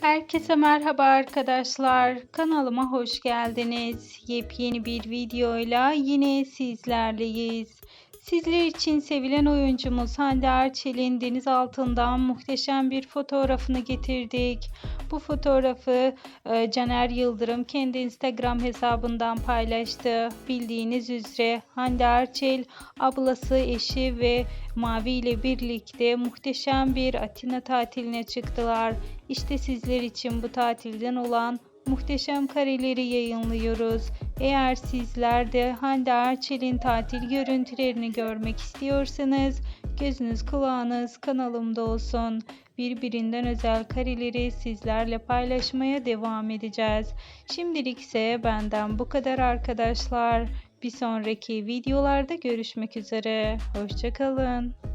Herkese merhaba arkadaşlar. Kanalıma hoş geldiniz. Yepyeni bir videoyla yine sizlerleyiz. Sizler için sevilen oyuncumuz Hande Erçel'in deniz altından muhteşem bir fotoğrafını getirdik. Bu fotoğrafı e, Caner Yıldırım kendi Instagram hesabından paylaştı. Bildiğiniz üzere Hande Erçel ablası, eşi ve Mavi ile birlikte muhteşem bir Atina tatiline çıktılar. İşte sizler için bu tatilden olan muhteşem kareleri yayınlıyoruz. Eğer sizler de Hande Erçel'in tatil görüntülerini görmek istiyorsanız gözünüz kulağınız kanalımda olsun. Birbirinden özel kareleri sizlerle paylaşmaya devam edeceğiz. Şimdilik ise benden bu kadar arkadaşlar. Bir sonraki videolarda görüşmek üzere. Hoşçakalın.